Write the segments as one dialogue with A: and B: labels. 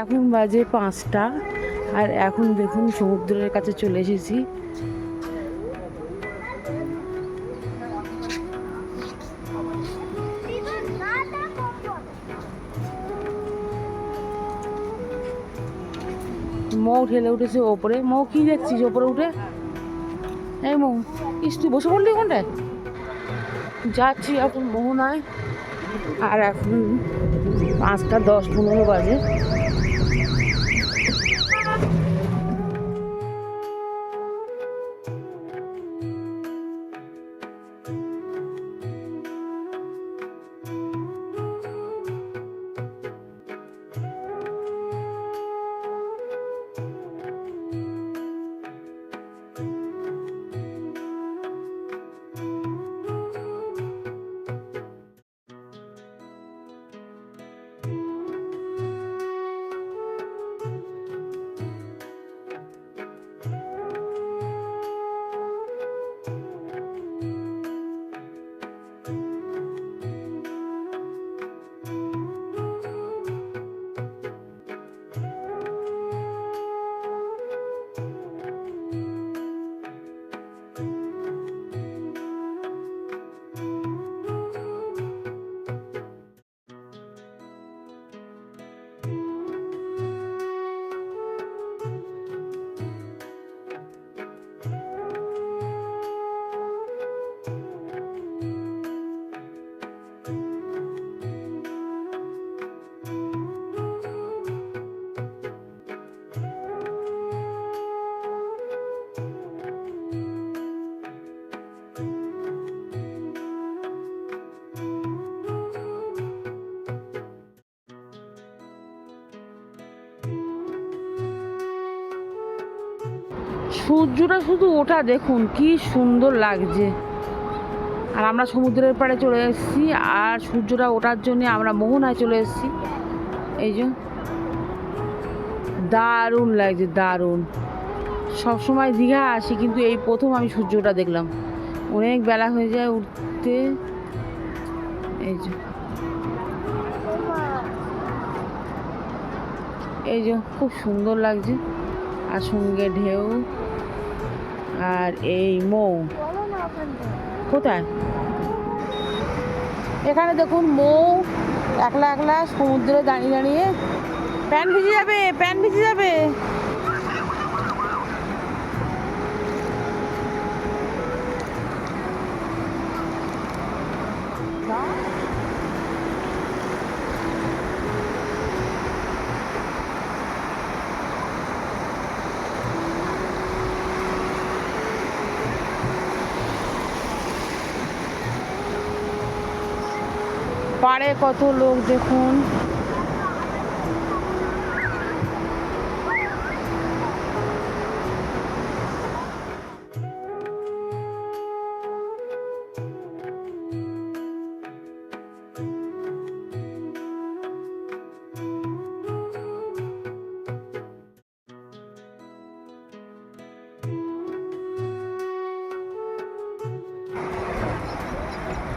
A: এখন বাজে পাঁচটা, আর এখন দেখুন সমুদ্রের কাছে চলে এসেছি। মৌ ঠেলে উঠেছে ওপরে। মৌ, কি দেখছিস ওপরে উঠে? এই মৌ, ইস, তুই বসে পড়লি ওখানটায় যাচ্ছি, এখন মোহনায় আর এখন পাঁচটা দশ পনেরো বাজে। সূর্যটা শুধু ওটা দেখুন কি সুন্দর লাগছে। আর আমরা সমুদ্রের পাড়ে চলে এসেছি, আর সূর্যটা ওঠার জন্য আমরা মোহনায় চলে এসেছি। এই যে, দারুণ লাগছে, দারুণ। সবসময় দীঘা আসি, কিন্তু এই প্রথম আমি সূর্যটা দেখলাম। অনেক বেলা হয়ে যায় উঠতে। এই যে এই যে, খুব সুন্দর লাগছে। আর সঙ্গে ঢেউ। আর এই মৌ। কোথায়? এখানে দেখুন মৌ একলা একলা সমুদ্রে দাঁড়িয়ে দাঁড়িয়ে। প্যান ভিজে যাবে, প্যান ভিজে যাবে। পাড়ে কত লোক দেখুন।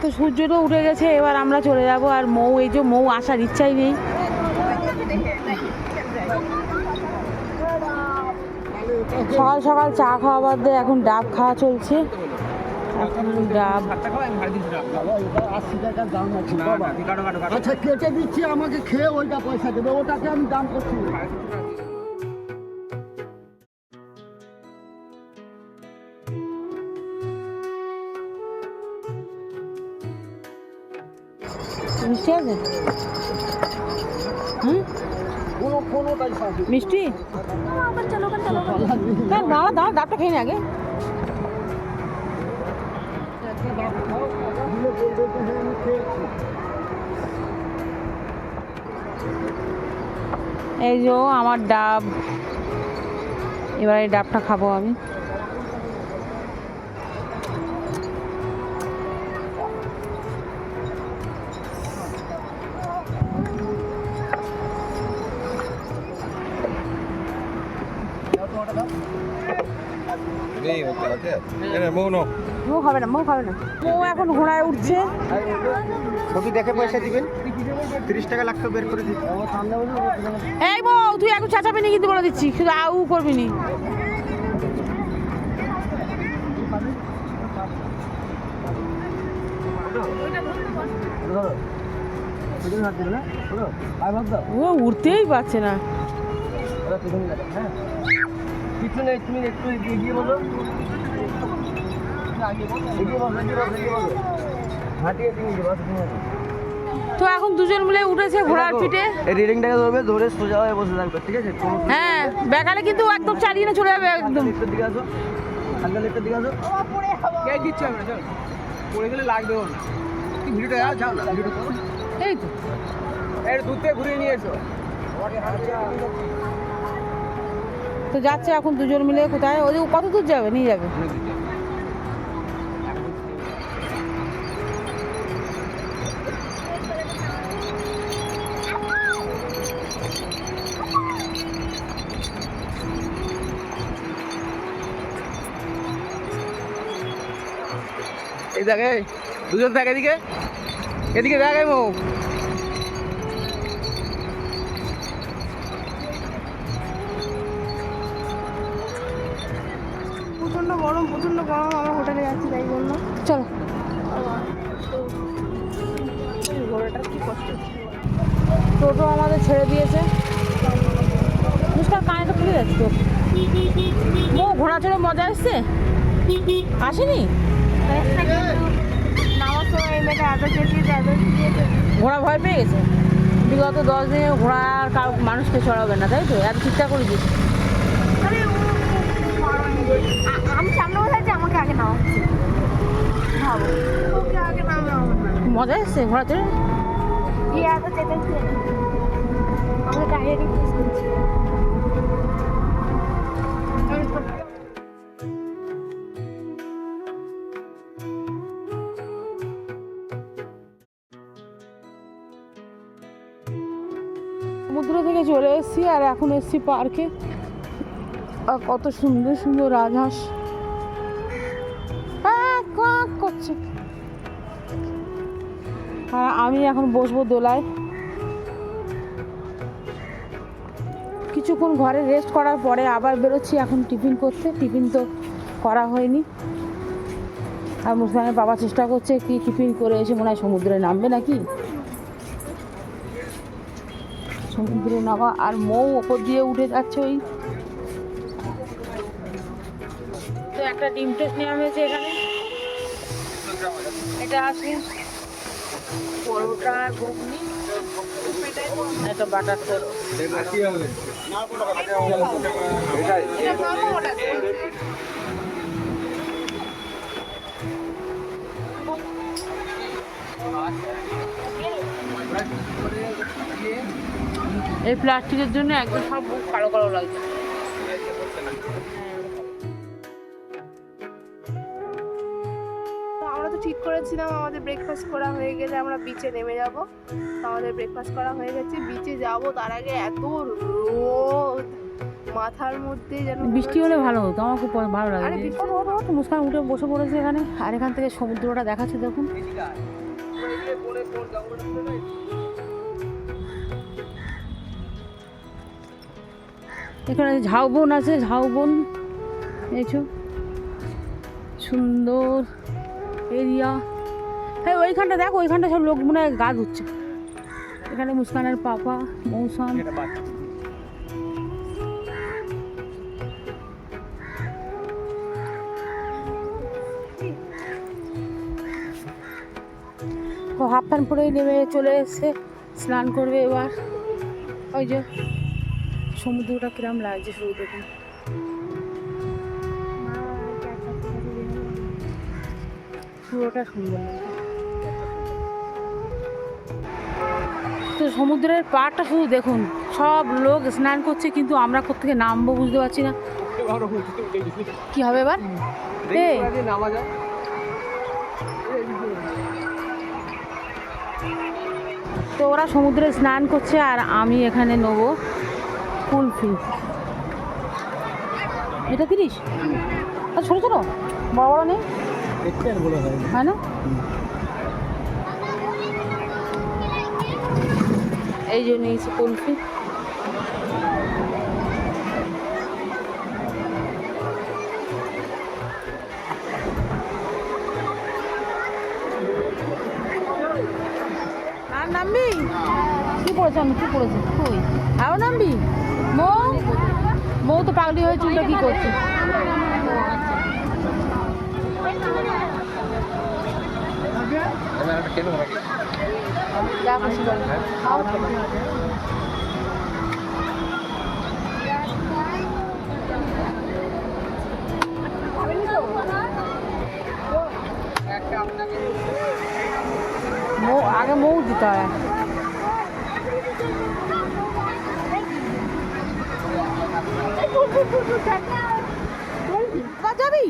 A: তো সূর্যটা উঠে গেছে, এবার আমরা চলে যাব আর মৌ, এই যে মৌ, আসার ইচ্ছাই নেই। সকাল সকাল চা খাওয়া বাদ দিয়ে এখন ডাব খাওয়া চলছে।
B: আচ্ছা কেটে দিচ্ছি, আমাকে খেয়ে ওইটা পয়সা দেবে, ওটাকে আমি দাম করছি।
A: আছে মিষ্টি? না দাঁড়া দাঁড়া, ডাবটা খেয়ে নে আগে।
B: হ্যাঁ
A: এই যে আমার ডাব। এবার এই ডাবটা খাব আমি। মৌ খাবে না মৌ খাবে না। মৌ এখন ঘোড়ায় উঠছে।
C: ছবি দেখে পয়সা দিবেন। তিরিশ টাকা লাগতো বের করে
A: এই তুই এখন চাচাবি নি কিন্তু বলে দিচ্ছি শুধু আউ করবি নি। ও উঠতেই পারছে না।
D: কিছু নেই তুমি একটু এগিয়ে বলো।
A: তো এখন দুজন মিলে উঠেছে ঘোড়ার পিঠে।
D: রিডিংটাকে ধরবে ধরে সোজা হয়ে বসে থাকবে ঠিক আছে?
A: হ্যাঁ বেকালে কিন্তু একদম চালিয়ে নিয়ে চলে যাবে একদম।
D: দিকে আসো হালকা লিফটের দিকে আসো।
C: কে দিচ্ছে আমরা চল। পড়ে গেলে লাগবেও না। ভিডিওটা যাও যাও না ভিডিও
A: এই তো।
C: এর দূর থেকে ঘুরিয়ে নিয়ে এসো।
A: তো যাচ্ছে এখন দুজন মিলে কোথায়? ওদের কত দূর যাবে নিয়ে যাবে।
C: এই দেখে দুজন থাকে এদিকে। এদিকে দেখে মো
B: প্রচণ্ড গরম প্রচণ্ড গরম আমরা হোটেলে যাচ্ছি তাই জন্য।
A: চলো।
B: ঘোড়াটা কি কষ্ট।
A: টোটো আমাদের ছেড়ে দিয়েছে। মুস্কার কানেটা খুলে যাচ্ছে তো। ও ঘোড়া চড়ে মজা এসছে? আসেনি
B: নামার সময় এই মেয়েটা এত চেঁচিয়েছে এত চেঁচিয়েছে
A: ঘোড়া ভয় পেয়ে গেছে? বিগত দশ দিনে ঘোড়া আর কারও মানুষকে চড়াবে না তাই তো? এত
B: আরে ও আ- আমি সামনে বসে আছি আমাকে আগে নামাচ্ছে ভাবো ওকে আগে নামে আমার না
A: মজা এসছে ঘোড়া চড়ে
B: আমাকে ডাইরেক্ট
A: এসেছি আর এখন এসেছি পার্কে। আর কত সুন্দর সুন্দর রাজহাঁস। কক করছে। আর আমি এখন বসবো দোলায়। কিছুক্ষণ ঘরে রেস্ট করার পরে আবার বেরোচ্ছি এখন টিফিন করতে। টিফিন তো করা হয়নি। আর মুসলানের বাবা চেষ্টা করছে কি টিফিন করে এসে মনে হয় সমুদ্রে নামবে নাকি? সমুদ্রে নামা আর মৌ ওপর দিয়ে উঠে যাচ্ছে ওই। তো একটা ডিম টেস্ট নেওয়া হয়েছে এখানে। এটা আছে পরোটা ঘুগনি। একটা বাটার টোস্ট এই প্লাস্টিকের জন্য একদম সব মুখ কালো কালো লাগছে।
B: তো আমরা তো ঠিক করেছিলাম আমাদের ব্রেকফাস্ট করা হয়ে গেলে আমরা বিচে নেমে যাব। তো আমাদের ব্রেকফাস্ট করা হয়ে গেছে বিচে যাব তার আগে এত রোদ মাথার মধ্যে যেন
A: বৃষ্টি হলে ভালো হতো আমার খুব ভালো লাগে। ওঠ, উঠে বসে পড়েছে এখানে। আর এখান থেকে সমুদ্রটা দেখাচ্ছে দেখুন। এখানে ঝাউবন আছে ঝাউবন এইছো সুন্দর এরিয়া। হ্যাঁ ওইখানটা দেখো ওইখানটা সব লোক মনে হয় গা ধুচ্ছে। এখানে মুস্কানের পাপা মৌসাম। ও হাফ প্যান্ট পরেই নেমে চলে এসছে স্নান করবে এবার। ওই যে সমুদ্রটা কিরম লাগছে শুরু দেখুন পুরোটা সুন্দর তো সমুদ্রের পাড়টা শুধু দেখুন সব লোক স্নান করছে কিন্তু আমরা কোথেকে নামবো বুঝতে পারছি না। কি হবে এবার?
C: নামা যায়।
A: তো ওরা সমুদ্রে স্নান করছে আর আমি এখানে নেব। কুলফি এটা তিরিশ? আর ছোটো ছোটো? বড় বড় নেই?
B: হয়
A: হয় না? এই জন্য নিয়েছি কুলফি আর নামবি? কি পড়েছে আমি? কি পড়েছে? তুই আরও নামবি? মৌ মৌ তো পাগলি হয়ে চুলটা কি করছে। মৌ আগে মৌ দিতে হয় যাবি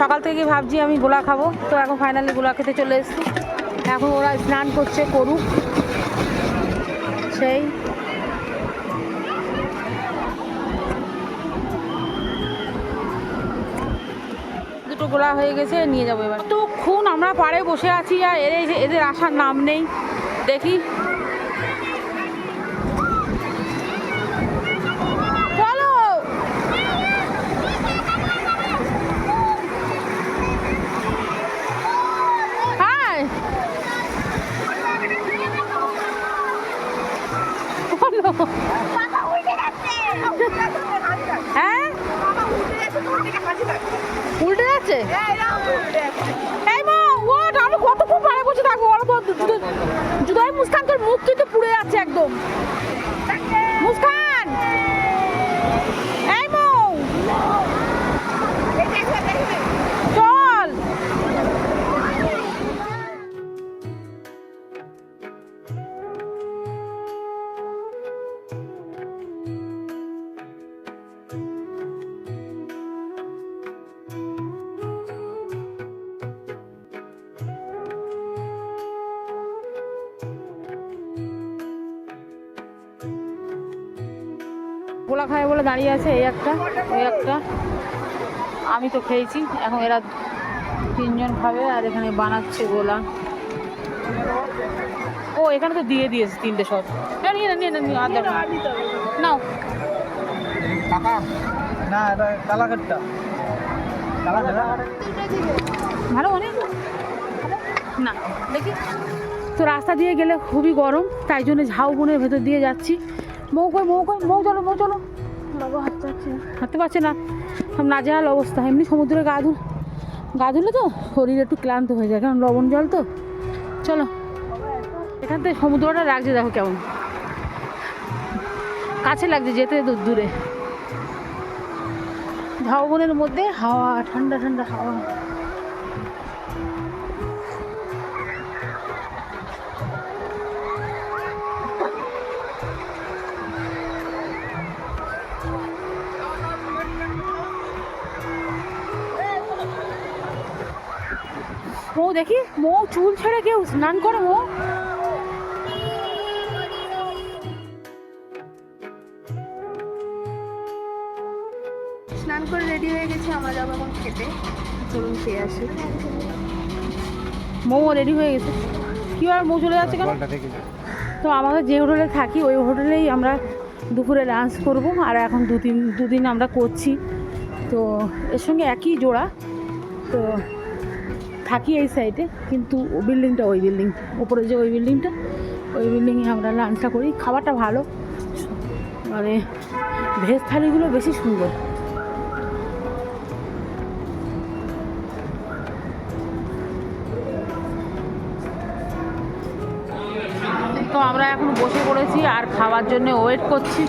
A: সকাল থেকে ভাবছি আমি গোলা খাব। তো এখন ফাইনালি গোলা খেতে চলে এসেছি। এখন ওরা স্নান করছে, করুক। সেই। দুটো গোলা হয়ে গেছে, নিয়ে যাব এবার। তো খুন আমরা পাড়ে বসে আছি আর এর এদের আসার নাম নেই। দেখি। যাচ্ছে বলে দাঁড়িয়ে আছে এই একটা ওই একটা। আমি তো খেয়েছি এখন এরা তিনজন খাবে আর এখানে বানাচ্ছে গোলা। ও এখানে তো দিয়ে দিয়েছে তিনটে সব না, নিয়ে না নিয়ে না নিয়ে আর নাও।
C: না
A: ভালো অনেক। না দেখি। তো রাস্তা দিয়ে গেলে খুবই গরম তাই জন্য ঝাউবনের ভেতর দিয়ে যাচ্ছি। মৌ কই মৌ কই মৌ চলো মৌ চলো। হাঁটতে পারছে না। সব নাজেহাল অবস্থা। এমনি সমুদ্রে গা ধুল গা ধুলে তো শরীর একটু ক্লান্ত হয়ে যায়। কারণ লবণ জল তো। চলো। এখান থেকে সমুদ্রটা লাগছে, দেখো কেমন। কাছে লাগছে, যেতে দূর, দূরে। ঝাউবনের মধ্যে হাওয়া, ঠান্ডা ঠান্ডা হাওয়া। দেখি মৌ চুল ছেড়ে কেউ স্নান করে মৌ?
E: স্নান করে রেডি হয়ে গেছে আমরা যাব এখন খেতে। চলুন খেয়ে আসি।
A: মৌ রেডি হয়ে গেছে। কি আর মৌ চলে যাচ্ছে কেন? তো আমাদের যে হোটেলে থাকি ওই হোটেলেই আমরা দুপুরে লাঞ্চ করব আর এখন দু তিন দুদিন আমরা করছি। তো এর সঙ্গে একই জোড়া। তো থাকি এই সাইডে কিন্তু বিল্ডিংটা ওই বিল্ডিং ওপরে যে ওই বিল্ডিংটা ওই বিল্ডিংয়ে আমরা লাঞ্চটা করি, খাবারটা ভালো। মানে ভেজ থালিগুলো বেশি সুন্দর। তো আমরা এখন বসে পড়েছি আর খাওয়ার জন্য ওয়েট করছি।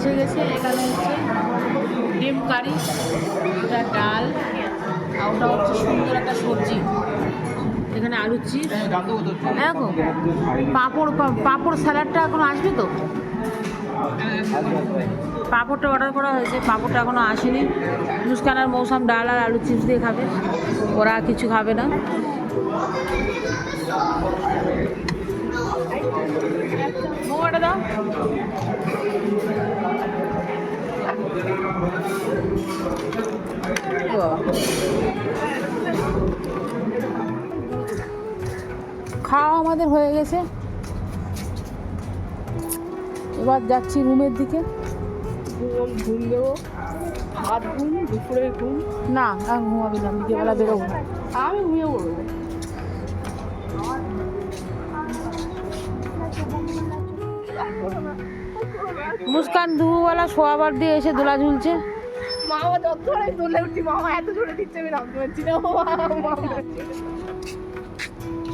A: এসে গেছে, এখানে হচ্ছে ডিম কারি এটা ডাল আর ওটা হচ্ছে সুন্দর একটা সবজি। এখানে আলুর চিপস। পাঁপড় পাঁপড় স্যালাডটা এখন আসবে তো? পাঁপড়টা অর্ডার করা হয়েছে, পাঁপড়টা এখনও আসেনি। মুস্কান আর মৌসাম ডাল আর আলু চিপস দিয়ে খাবে। ওরা কিছু খাবে না। দাও। খাওয়া আমাদের হয়ে গেছে। এবার যাচ্ছি রুমের দিকে।
E: ঘুম দেবো। ভাত ঘুম দুপুরে ঘুম।
A: না আমি ঘুমাবি না বিকেলবেলা বেরোবো।
E: আমি ঘুমিয়ে পড়ব।
A: মুস্কান দুপুরবেলা শোয়াবার দিয়ে এসে দোলা ঝুলছে।
E: মামা যত ধরে তুলে উঠছি মামা এত ধরে দিচ্ছে আমি নামতে পারছি না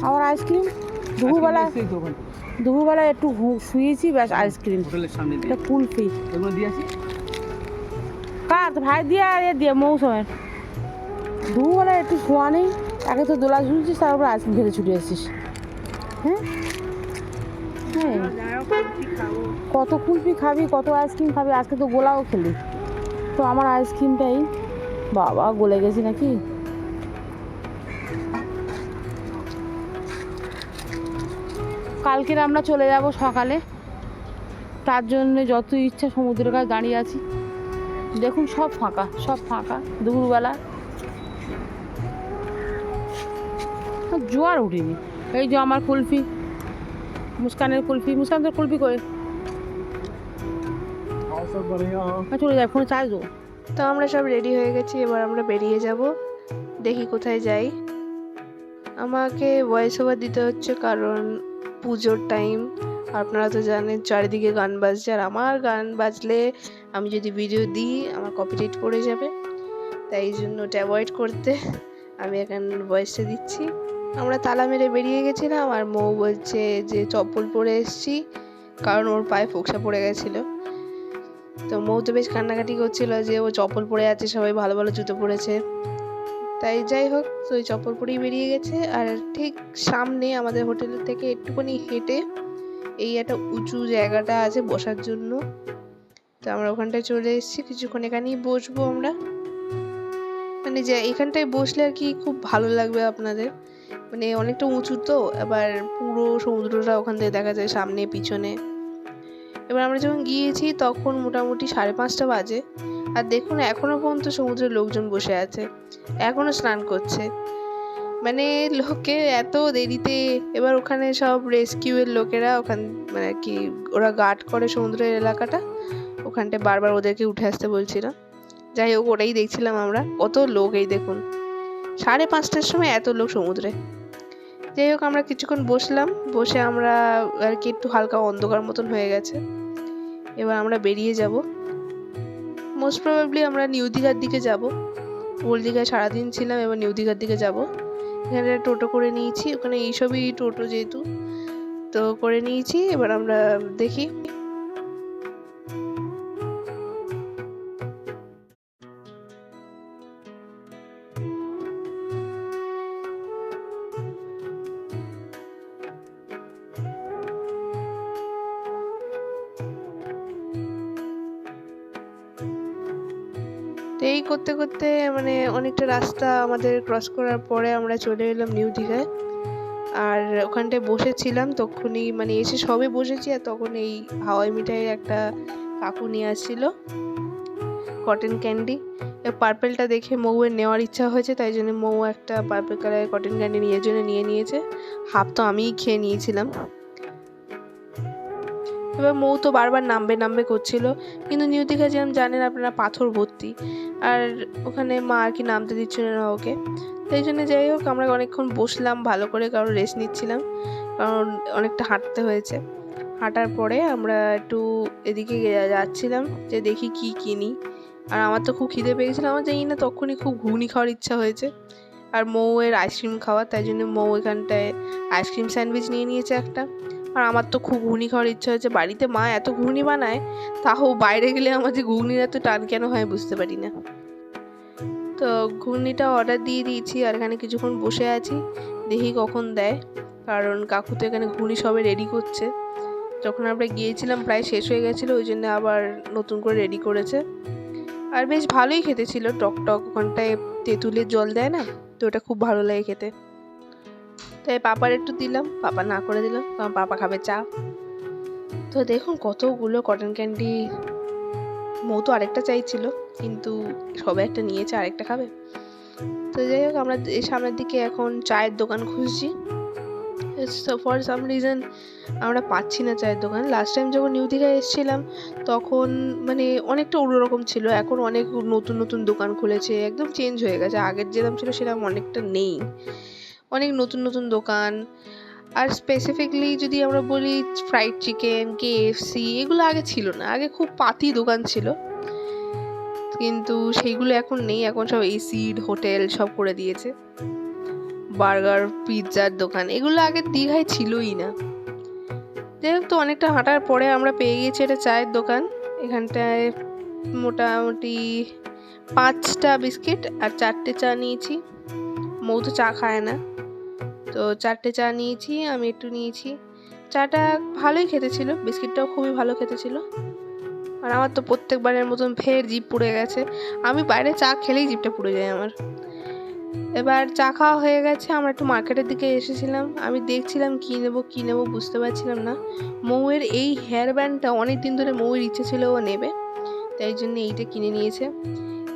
A: আবার আইসক্রিম দুপুরবেলা দুপুরবেলা একটু শুয়েছি ব্যাস আইসক্রিম। এটা কুলফি। কার? ভাই দিয়ে আর এ দিয়ে মৌসুমের। দুপুরবেলা একটু শোয়া নেই আগে তো দোলা ঝুলছিস তারপর আইসক্রিম খেতে ছুটে এসেছিস হ্যাঁ হ্যাঁ কত কুলফি খাবি কত আইসক্রিম খাবি আজকে তো গোলাও খেলি। তো আমার আইসক্রিমটাই। বাবা, গলে গেছি নাকি? কালকের আমরা চলে যাব সকালে। তার জন্য যত ইচ্ছা সমুদ্রের কাছে দাঁড়িয়ে আছি। দেখুন, সব ফাঁকা সব ফাঁকা, দুপুরবেলা। জোয়ার উঠিনি এই যে আমার কুলফি, মুস্কানের কুলফি মুস্কান তোর কুলফি করে চলে যায় ফোনে চার্জ
E: তো আমরা সব রেডি হয়ে গেছি এবার আমরা বেরিয়ে যাব। দেখি কোথায় যাই। আমাকে ভয়েস ওভার দিতে হচ্ছে কারণ পুজোর টাইম আপনারা তো জানেন চারিদিকে গান বাজছে আর আমার গান বাজলে আমি যদি ভিডিও দিই আমার কপিরাইট পড়ে যাবে। তাই এই জন্য ওটা অ্যাভয়েড করতে আমি এখন ভয়েসটা দিচ্ছি। আমরা তালা মেরে বেরিয়ে গেছিলাম আর মৌ বলছে যে চপ্পল পরে এসেছি কারণ ওর পায়ে ফোকসা পড়ে গেছিল। তো মৌ তো বেশ কান্নাকাটি করছিল যে ও চপ্পল পরে আছে, সবাই ভালো ভালো জুতো পরেছে। তাই যাই হোক, তো ওই চপ্পল পরেই বেরিয়ে গেছে। আর ঠিক সামনে আমাদের হোটেল থেকে একটুখানি হেঁটে এই একটা উঁচু জায়গাটা আছে বসার জন্য। তো আমরা ওখানটায় চলে এসেছি, কিছুক্ষণ এখানেই বসবো আমরা। মানে যে এখানটায় বসলে আর কি খুব ভালো লাগবে আপনাদের। মানে অনেকটা উঁচু তো এবার পুরো সমুদ্রটা ওখান থেকে দেখা যায় সামনে, পিছনে। এবার আমরা যখন গিয়েছি, তখন মোটামুটি সাড়ে পাঁচটা বাজে। আর দেখুন এখনও পর্যন্ত সমুদ্রের লোকজন বসে আছে। এখনও স্নান করছে। মানে লোকে এত দেরিতে এবার ওখানে সব রেস্কিউয়ের লোকেরা ওখান মানে কি, ওরা গার্ড করে সমুদ্রের এলাকাটা। ওখানটায় বারবার ওদেরকে উঠে আসতে বলছিল। যাই হোক, ওটাই দেখছিলাম আমরা। কত লোক এই দেখুন। সাড়ে পাঁচটার সময় এত লোক সমুদ্রে। যাই হোক, আমরা কিছুক্ষণ বসলাম। বসে আমরা আর কি একটু হালকা অন্ধকার মতন হয়ে গেছে। এবার আমরা বেরিয়ে যাব। মোস্ট প্রবাবলি আমরা নিউ দীঘার দিকে যাব। ওল্ড দীঘায় সারাদিন ছিলাম, এবার নিউ দীঘার দিকে যাব। এখানে টোটো করে নিয়েছি। ওখানে এইসবই টোটো যেহেতু, তো করে নিয়েছি। এবার আমরা দেখি। করতে করতে মানে অনেকটা রাস্তা আমাদের ক্রস করার পরে আমরা চলে এলাম নিউ দীঘায়। আর ওখানটায় বসেছিলাম, তখনই মানে এসে সবে বসেছি আর তখন এই হাওয়াই মিঠাইয়ের একটা কাকু নিয়ে আসছিল কটন ক্যান্ডি পার্পেলটা দেখে মৌয়ের নেওয়ার ইচ্ছা হয়েছে, তাই জন্য মৌ একটা পার্পেল কালারের কটন ক্যান্ডি নিয়ে জন্য নিয়ে নিয়েছে। হাফ তো আমিই খেয়ে নিয়েছিলাম। এবার মৌ তো বারবার নামবে নামবে করছিল। কিন্তু নিউ যেরকম জানেন আপনারা পাথর ভর্তি। আর ওখানে মা আর কি নামতে দিচ্ছিল না ওকে। তাই জন্য যাই হোক, আমরা অনেকক্ষণ বসলাম, ভালো করে কারণ রেস্ট নিচ্ছিলাম। কারণ অনেকটা হাঁটতে হয়েছে। হাঁটার পরে আমরা একটু এদিকে যাচ্ছিলাম, যে দেখি কি কিনি। আর আমার তো খুব খিদে পেয়েছিল। আমার জানি না তখনই খুব ঘুগনি খাওয়ার ইচ্ছা হয়েছে। আর মৌয়ের আইসক্রিম খাওয়া, তাই জন্য মৌ এখানটায় আইসক্রিম স্যান্ডউইচ নিয়ে নিয়েছে একটা। আর আমার তো খুব ঘুগনি খাওয়ার ইচ্ছা হয়েছে। বাড়িতে মা এত ঘুগনি বানায়, তাও বাইরে গেলে আমার যে ঘুগনির এত টান কেন হয় বুঝতে পারি না। তো ঘুগনিটা অর্ডার দিয়ে দিয়েছি আর এখানে কিছুক্ষণ বসে আছি, দেখি কখন দেয়। কারণ কাকু তো এখানে ঘুগনি সবে রেডি করছে। যখন আমরা গিয়েছিলাম প্রায় শেষ হয়ে গেছিল, ওই জন্য আবার নতুন করে রেডি করেছে। আর বেশ ভালোই খেতে ছিল, টক টক, ওখানটায় তেঁতুলের জল দেয় না, তো ওটা খুব ভালো লাগে খেতে। তাই পাপার একটু দিলাম, পাপা না করে দিল কারণ পাপা খাবে চা। তো দেখুন কতগুলো কটন ক্যান্ডি মৌ তো আরেকটা চাইছিল, কিন্তু সবাই একটা নিয়েছে, আরেকটা খাবে। তো যাই হোক, আমরা সামনের দিকে এখন চায়ের দোকান খুঁজছি। ফর সাম রিজন আমরা পাচ্ছি না চায়ের দোকান। লাস্ট টাইম যখন নিউ দীঘায় এসেছিলাম, তখন মানে অনেকটা অন্যরকম ছিল। এখন অনেক নতুন নতুন দোকান খুলেছে, একদম চেঞ্জ হয়ে গেছে। আগের যেরকম ছিল, সেরকম অনেকটা নেই। অনেক নতুন নতুন দোকান। আর স্পেসিফিকলি যদি আমরা বলি ফ্রাইড চিকেন কেএফসি এগুলো আগে ছিল না। আগে খুব পাতি দোকান ছিল। কিন্তু সেইগুলো এখন নেই। এখন সব এসিড হোটেল সব করে দিয়েছে। বার্গার পিৎজার দোকান, এগুলো আগে দীঘায় ছিলই না। যাই হোক, তো অনেকটা হাঁটার পরে আমরা পেয়ে গেছি একটা চায়ের দোকান। এখানটায় মোটামুটি পাঁচটা বিস্কিট আর চারটে চা নিয়েছি। মৌ তো চা খায় না। তো চারটে চা নিয়েছি, আমি একটু নিয়েছি। চাটা ভালোই খেতে ছিল বিস্কিটটাও খুবই ভালো খেতে ছিল আর আমার তো প্রত্যেকবারের মতন ফের জিপ পুড়ে গেছে। আমি বাইরে চা খেলেই জিপটা পুড়ে যায় আমার। এবার চা খাওয়া হয়ে গেছে, আমরা একটু মার্কেটের দিকে এসেছিলাম। আমি দেখছিলাম কী নেব কী নেব বুঝতে পারছিলাম না। মৌয়ের এই হেয়ার ব্যান্ডটা অনেক দিন ধরে মৌয়ের ইচ্ছে ছিল ও নেবে, তাই জন্য এইটা কিনে নিয়েছে।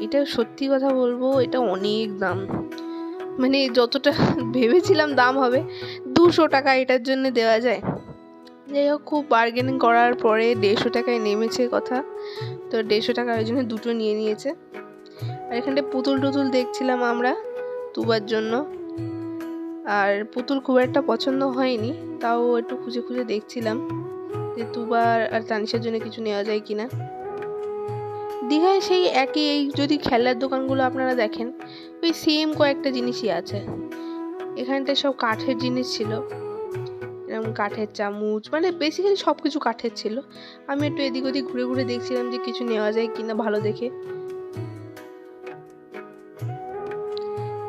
E: এটা সত্যি কথা বলব, এটা অনেক দাম। মানে যতটা ভেবেছিলাম দাম হবে, দুশো টাকা এটার জন্য দেওয়া যায়। যাই হোক, খুব বার্গেনিং করার পরে দেড়শো টাকায় নেমেছে কথা। তো দেড়শো টাকা ওই জন্য দুটো নিয়ে নিয়েছে। আর এখানটায় পুতুল টুতুল দেখছিলাম আমরা তুবার জন্য। আর পুতুল খুব একটা পছন্দ হয়নি, তাও একটু খুঁজে খুঁজে দেখছিলাম যে তুবার আর তানিশের জন্য কিছু নেওয়া যায় কিনা। দীঘায় সেই একই, এই যদি খেলার দোকানগুলো আপনারা দেখেন, ওই সেম কয়েকটা জিনিসই আছে। এখানটায় সব কাঠের জিনিস ছিল। এরকম কাঠের চামচ মানে বেসিক্যালি সব কিছু কাঠের ছিল। আমি একটু এদিক ওদিক ঘুরে ঘুরে দেখছিলাম যে কিছু নেওয়া যায় কিনা ভালো দেখে।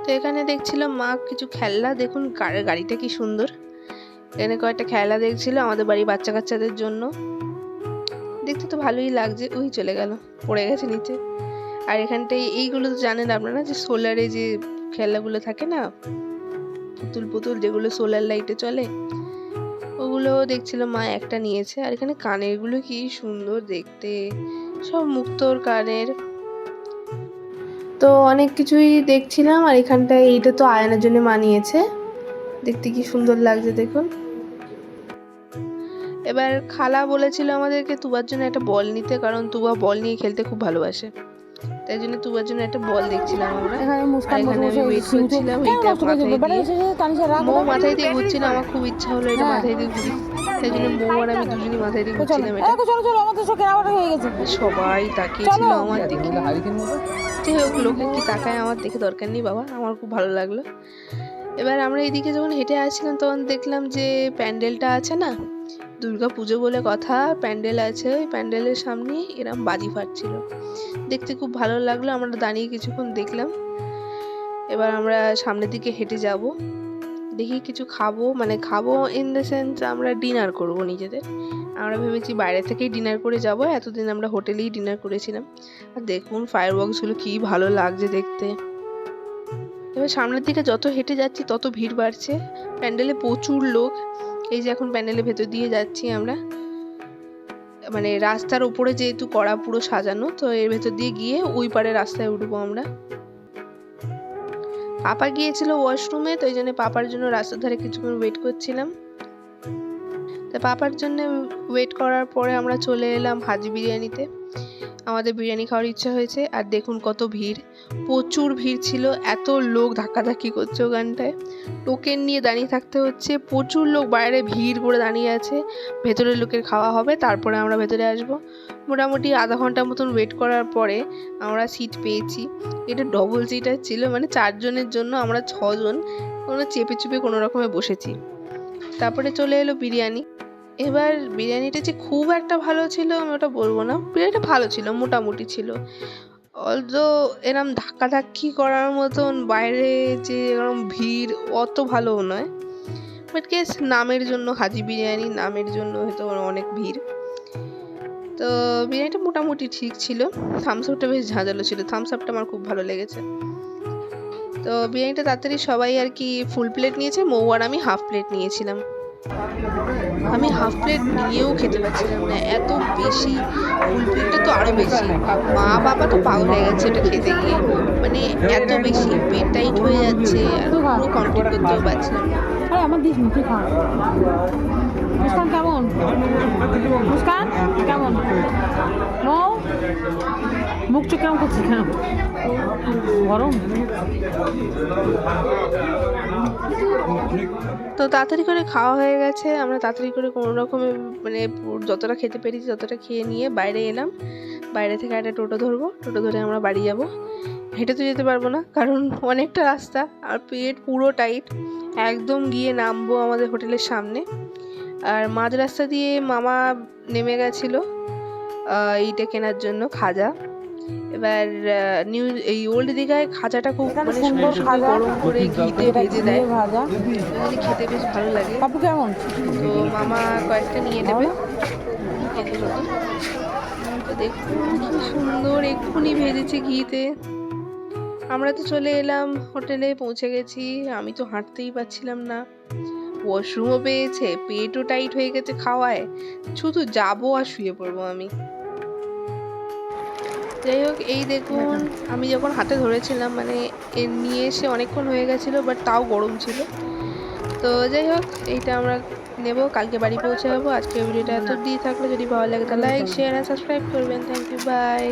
E: তো এখানে দেখছিলাম মা কিছু খেলনা, দেখুন গাড়িটা কি সুন্দর। এখানে কয়েকটা খেলা দেখছিল আমাদের বাড়ির বাচ্চা কাচ্চাদের জন্য। দেখতে তো ভালোই লাগছে। ওই চলে গেল, পড়ে গেছে নিচে। আর এখানটায় এইগুলো তো জানেন আপনারা যে সোলারে যে খেলাগুলো থাকে না, পুতুল পুতুল যেগুলো সোলার লাইটে চলে ওগুলো দেখছিলাম মা একটা নিয়েছে। আর এখানে কানেরগুলো কি সুন্দর দেখতে। সব মুক্তোর কানের। তো অনেক কিছুই দেখছিলাম, আর এখানটায় এইটা তো আয়নার জন্য মানিয়েছে দেখতে কি সুন্দর লাগছে দেখুন। এবার খালা বলেছিল আমাদেরকে তুবার জন্য একটা বল নিতে কারণ তুবা বল নিয়ে খেলতে খুব ভালোবাসে। তাই জন্য তুবার জন্য একটা বল দেখছিলাম আমরা।
A: এখানে মুস্কান
E: এখানে আমি wait করছিলাম, এইটা মাথায়
A: ব্যাপারটা
E: দিয়ে।
A: এসেছে, তানিশা রাগ
E: মৌ
A: করবে।
E: মাথায় দিয়ে ঘুরছিল আমার খুব ইচ্ছা হলো এটা
A: হ্যাঁ।
E: মাথায় দিয়ে ঘুরি। তাই জন্য মৌ আর আমি দুজনই মাথায় দিয়ে ঘুরছিলাম এটা।
A: চলো চলো আমাদের সব কেনাকাটা হয়ে গেছে।
E: সবাই তাকিয়েছিল আমার দিকে। যাই হোক লোকে কি তাকায় আমার দেখে দরকার নেই বাবা আমার খুব ভালো লাগল। এবার আমরা এদিকে যখন হেঁটে আসছিলাম, তখন দেখলাম যে প্যান্ডেলটা আছে না? দুর্গা পুজো বলে কথা, প্যান্ডেল আছে। ওই প্যান্ডেলের সামনে এরম বাজি ফাটছিল দেখতে খুব ভালো লাগল, আমরা দাঁড়িয়ে কিছুক্ষণ দেখলাম। এবার আমরা সামনের দিকে হেঁটে যাব। দেখি কিছু খাব। মানে খাব ইন দ্য সেন্স আমরা ডিনার করব নিজেদের। আমরা ভেবেছি বাইরে থেকেই ডিনার করে যাব। এতদিন আমরা হোটেলেই ডিনার করেছিলাম। আর দেখুন ফায়ার বক্সগুলো কী ভালো লাগছে দেখতে। এবার সামনের দিকে যত হেঁটে যাচ্ছি, তত ভিড় বাড়ছে। প্যান্ডেলে প্রচুর লোক। এই যে এখন প্যান্ডেলের ভেতর দিয়ে যাচ্ছি আমরা। মানে রাস্তার উপরে যেহেতু কড়া পুরো সাজানো, তো এর ভেতর দিয়ে গিয়ে ওই পারে রাস্তায় উঠবো আমরা। পাপা গিয়েছিল ওয়াশরুমে তো এই জন্য পাপার জন্য রাস্তার ধারে কিছুক্ষণ ওয়েট করছিলাম। তা পাপার জন্য ওয়েট করার পরে আমরা চলে এলাম হাজি বিরিয়ানিতে। আমাদের বিরিয়ানি খাওয়ার ইচ্ছা হয়েছে, আর দেখুন কত ভিড়। প্রচুর ভিড় ছিল, এত লোক ধাক্কাধাক্কি করছে ওখানটায়। টোকেন নিয়ে দাঁড়িয়ে থাকতে হচ্ছে, প্রচুর লোক বাইরে ভিড় করে দাঁড়িয়ে আছে। ভেতরের লোকের খাওয়া হবে, তারপরে আমরা ভেতরে আসব। মোটামুটি আধা ঘণ্টা মতন ওয়েট করার পরে আমরা সিট পেয়েছি। এটা ডবল সিটার ছিল মানে চারজনের জন্য আমরা ছজন কোনো চেপে চুপে কোনো রকমে বসেছি। তারপরে চলে এলো বিরিয়ানি। এবার বিরিয়ানিটা যে খুব একটা ভালো ছিল, আমি ওটা বলব না। বিরিয়ানিটা ভালো ছিল, মোটামুটি ছিল। অলদো এরম ধাক্কাধাক্কি করার মতন বাইরে যে এরম ভিড় অত ভালোও নয়। বাট কেস নামের জন্য, হাজি বিরিয়ানি নামের জন্য হয়তো অনেক ভিড়। তো বিরিয়ানিটা মোটামুটি ঠিক ছিল। থামস আপটা বেশ ঝাঁঝালো ছিল। থামস আপটা আমার খুব ভালো লেগেছে। তো বিরিয়ানিটা তাড়াতাড়ি সবাই আর কি ফুল প্লেট নিয়েছে। মৌ আর আমি হাফ প্লেট নিয়েছিলাম। আমি হাফ প্লেট নিয়েও খেতে পারছিলাম না। এত বেশি ফুল প্লেটটা তো আরও বেশি। মা বাবা তো পাগল হয়ে গেছে এটা খেতে গিয়ে। মানে এত বেশি পেট টাইট হয়ে যাচ্ছে, আর পুরো কন্ট্রোল করতেও পারছিলাম না।
A: আমার দিস মুখে খা। কেমন? মুস্কান, কেমন? মুখ চোখ কেমন করছিস কেন গরম।
E: তো তাড়াতাড়ি করে খাওয়া হয়ে গেছে। আমরা তাড়াতাড়ি করে কোনো রকমে মানে যতটা খেতে পেরেছি ততটা খেয়ে নিয়ে বাইরে এলাম। বাইরে থেকে একটা টোটো ধরবো। টোটো ধরে আমরা বাড়ি যাব। হেঁটে তো যেতে পারব না, কারণ অনেকটা রাস্তা। আর পেট পুরো টাইট। একদম গিয়ে নামবো আমাদের হোটেলের সামনে। আর মাঝ রাস্তা দিয়ে মামা নেমে গেছিল এইটা কেনার জন্য খাজা। এবার নিউ এই ওল্ড দীঘায় খাজাটা খুব মানে
A: সুন্দর।
E: গরম করে ঘিতে ভেজে দেয়।
A: ভাজা।
E: খেতে বেশ ভালো লাগে।
A: পাপু কেমন?
E: তো মামা কয়েকটা নিয়ে নেবে তো দেখুন কি সুন্দর এক্ষুনি ভেজেছে ঘিতে। আমরা তো চলে এলাম হোটেলে পৌঁছে গেছি। আমি তো হাঁটতেই পারছিলাম না। ওয়াশরুমও পেয়েছে পেটও টাইট হয়ে গেছে খাওয়ায়। শুধু যাব আর শুয়ে পড়ব আমি। যাই হোক, এই দেখুন, আমি যখন হাতে ধরেছিলাম মানে নিয়ে এসে অনেকক্ষণ হয়ে গেছিল বাট তাও গরম ছিল। তো যাই হোক, এইটা আমরা নেব, কালকে বাড়ি পৌঁছে যাব। আজকে ভিডিওটা এত দিয়ে থাকলে, যদি ভালো লাগে তাহলে লাইক শেয়ার আর সাবস্ক্রাইব করবেন। Thank you bye